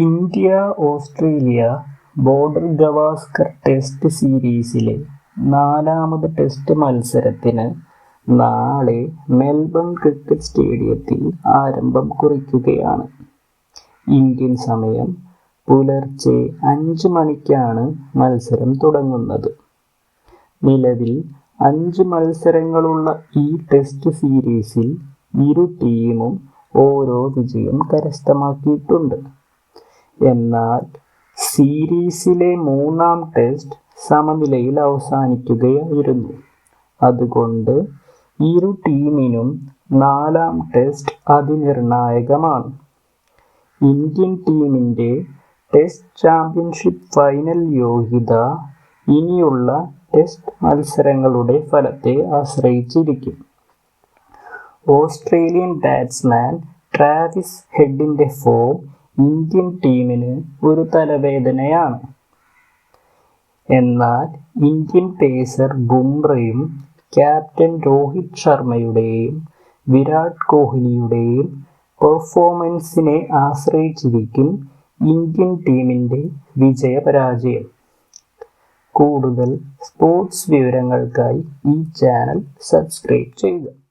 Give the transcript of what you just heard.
India Australia border Gavaskar test സീരീസിലെ നാലാമത് test മത്സരത്തിന് നാളെ മെൽബൺ ക്രിക്കറ്റ് സ്റ്റേഡിയത്തിൽ ആരംഭം കുറിക്കുകയാണ്. ഇന്ത്യൻ സമയം പുലർച്ചെ അഞ്ച് മണിക്കാണ് മത്സരം തുടങ്ങുന്നത്. നിലവിൽ അഞ്ച് മത്സരങ്ങളുള്ള ഈ ടെസ്റ്റ് സീരീസിൽ ഇരു ടീമും ഓരോ വിജയം കരസ്ഥമാക്കിയിട്ടുണ്ട്. എന്നാൽ സീരീസിലെ മൂന്നാം ടെസ്റ്റ് സമനിലയിൽ അവസാനിക്കുകയായിരുന്നു. അതുകൊണ്ട് ഇരു ടീമിനും നാലാം ടെസ്റ്റ് അതിനിർണായകമാണ്. ഇന്ത്യൻ ടീമിന്റെ ടെസ്റ്റ് ചാമ്പ്യൻഷിപ്പ് ഫൈനൽ യോഗ്യത ഇനിയുള്ള ടെസ്റ്റ് മത്സരങ്ങളുടെ ഫലത്തെ ആശ്രയിച്ചിരിക്കും. ഓസ്ട്രേലിയൻ ബാറ്റ്സ്മാൻ ട്രാവിസ് ഹെഡിന്റെ ഫോം ഇന്ത്യൻ ടീമിന് ഒരു തലവേദനയാണ്. എന്നാൽ ഇന്ത്യൻ പേസർ ബുംറയും ക്യാപ്റ്റൻ രോഹിത് ശർമ്മയുടെയും വിരാട് കോഹ്ലിയുടെയും പെർഫോമൻസിനെ ആശ്രയിച്ചിരിക്കും ഇന്ത്യൻ ടീമിന്റെ വിജയപരാജയം. കൂടുതൽ സ്പോർട്സ് വിവരങ്ങൾക്കായി ഈ ചാനൽ സബ്സ്ക്രൈബ് ചെയ്യുക.